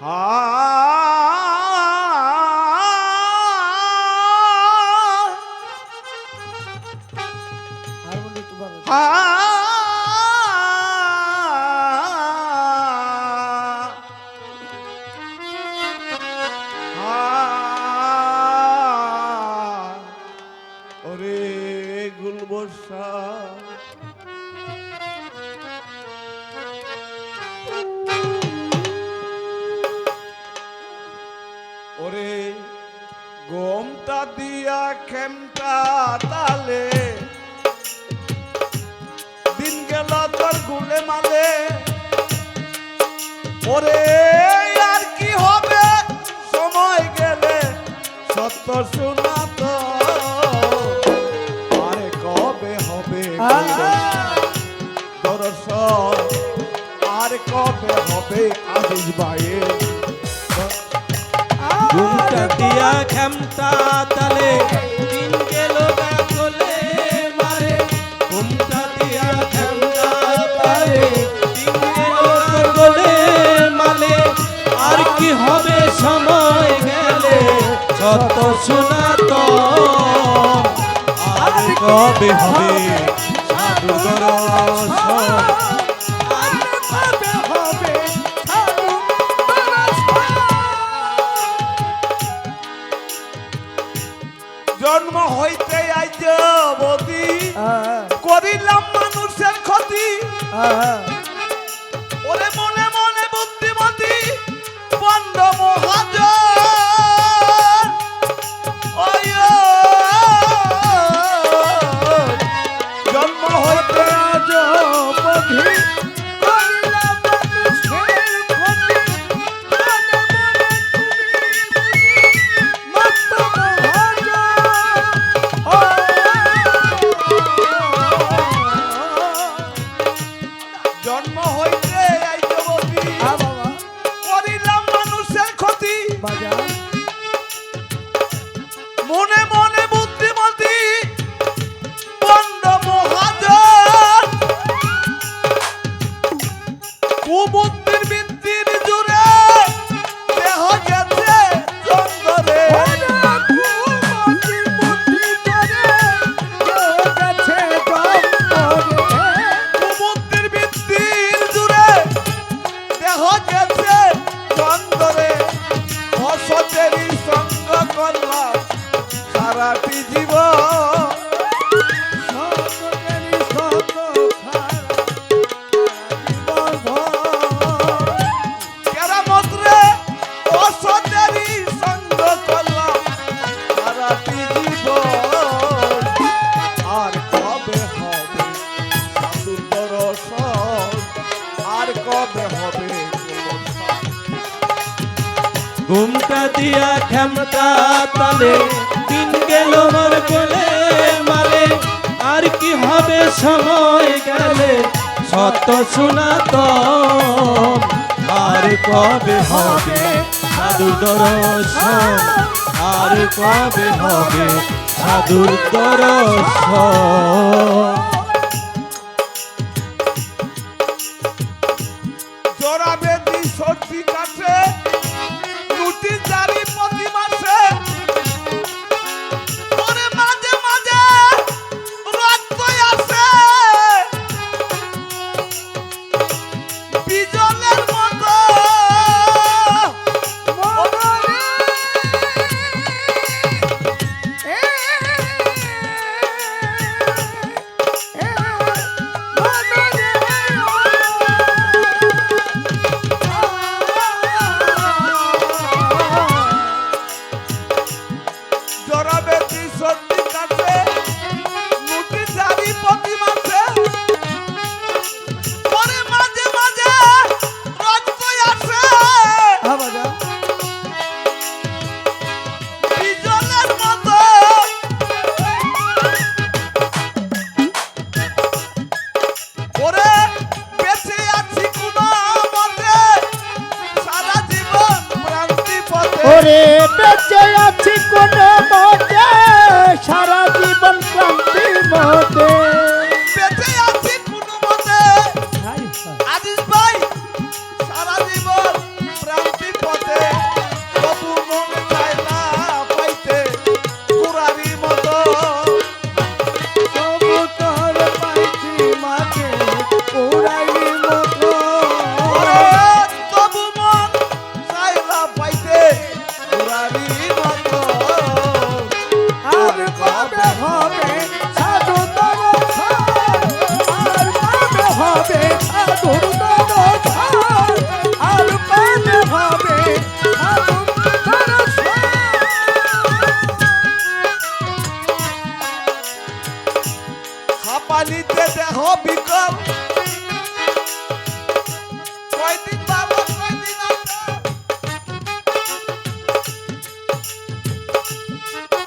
啊。দর্শন আর কবে হবে আজিজ বাইয়ে ঘুমটা দিয়া খেমটা তালে দিন গেল চলে মারে ঘুমটা দিয়া খেমটা তালে দিন গেল চলে কবে হবে? জন্ম হইতে আইজবতি করিলাম মানুষের ক্ষতি। ওরে মনে মনে বুদ্ধিমতী বন্ধ মহাজ জন্ম হইতে দিয়া খ্যামকা তালে, দিন গেল মর গেলে মালে, আর কি হবে সময় গেলে? সত শোনা তো আর কবে হবে? সাধু দর্শন, আর কবে হবে? সাধুর দর্শন।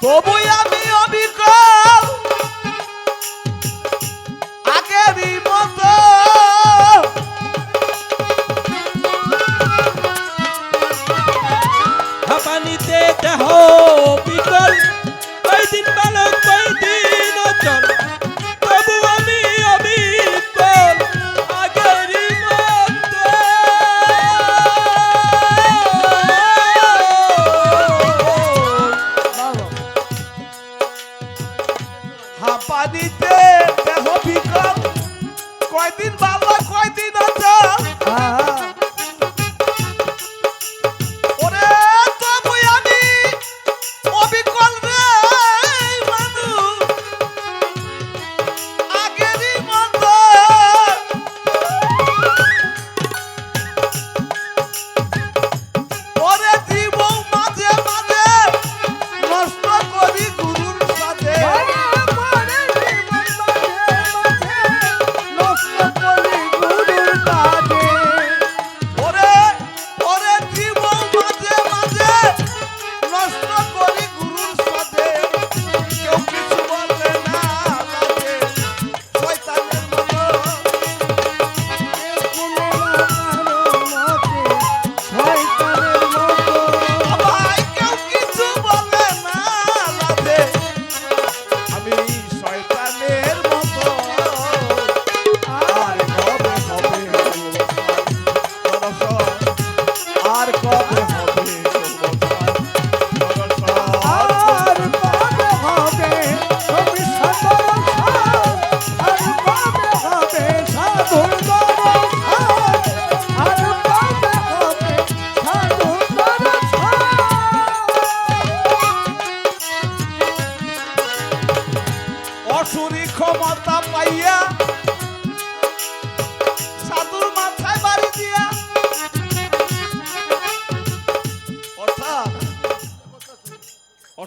তবুই আমি অবিকল।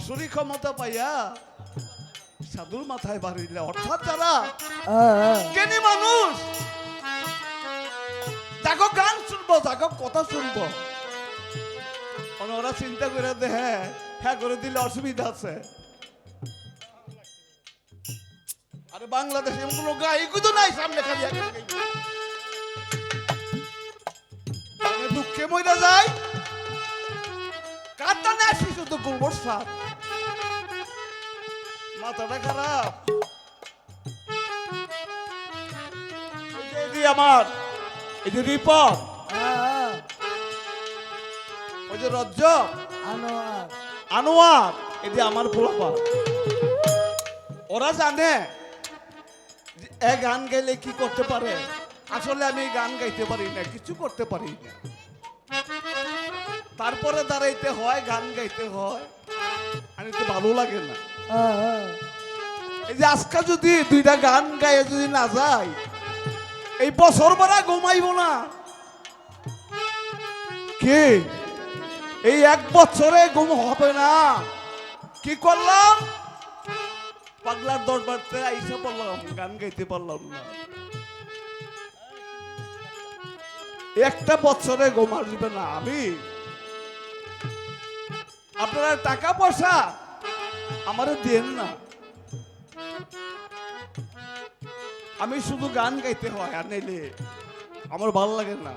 অসুরি ক্ষমতা পাইয়া সাধুর মাথায় বাড়ি দিলে অর্থাৎ যারা জ্ঞানী মানুষ যাকে গান শুনব যাকে কথা শুনব। ওরা চিন্তা করে দে হ্যাঁ হ্যাঁ করে দিলে অসুবিধা আছে। আরে বাংলাদেশে এমন কোনো গায়ক তো নাই সামনে খালি দুঃখে মইরা যায়। কারটা না আসি শুধু গোবর সাপ? মাথাটা খারাপ। আমার এই যে রিপন। ওই যে রজ্জ। আনোয়ার। এই যে আমার পোলাপা ওরা জানে এ গান গাইলে কি করতে পারে। আসলে আমি গান গাইতে পারি না কিছু করতে পারি না। তারপরে দাঁড়াইতে হয় গান গাইতে হয়। আমি তো ভালো লাগে না। এই যে আজকে যদি দুইটা গান গায়ে যদি না যায়, এই বছর বেড়া ঘুমাইব না। কি? এই এক বছরে ঘুম হবে না। কি করলাম? পাগলার দরবারতে আইসে বললাম, গান গাইতে পারলাম না। একটা বছরে ঘুম আসবে না, আমি। আপনারা টাকা পয়সা? আমারে দেন না। আমি শুধু গান গাইতে হয় আর নাইলে আমার ভালো লাগে না।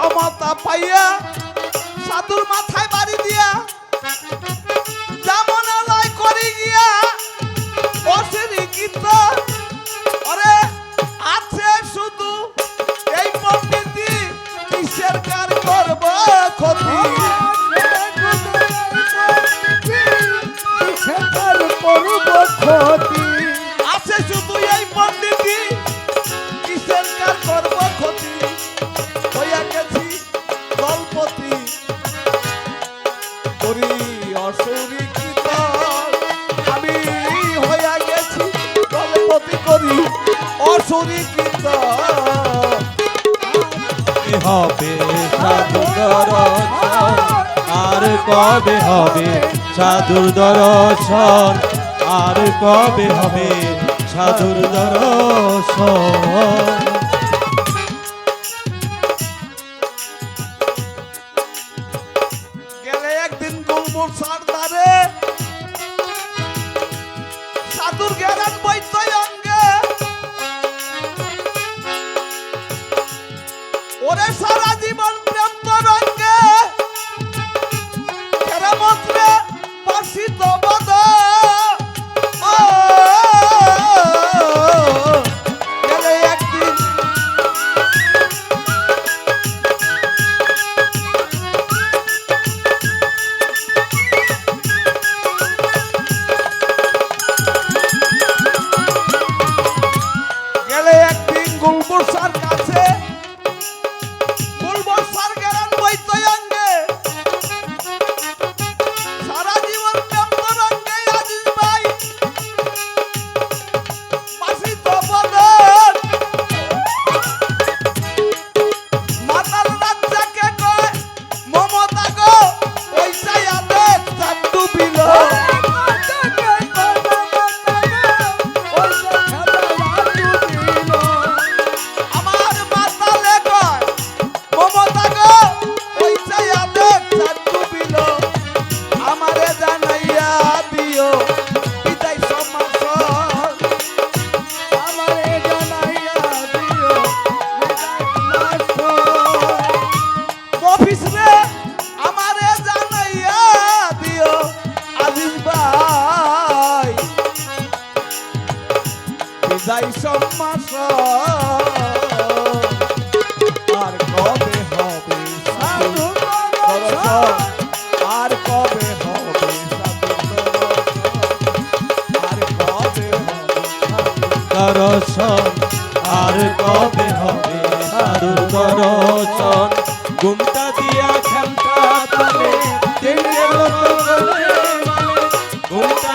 ক্ষমতা পাইয়া হবে সাধুর দর্শন আর কবে হবে সাধুর দর্শন আর কবে হবে সাধুর দর্শন গেলে একদিন গুলমুর সার আর কবে হবে দর্শন? আর কবে হবে সারু দর্শন? ঘুমটা দিয়া খেমটা তালে দিনে ঘুমটা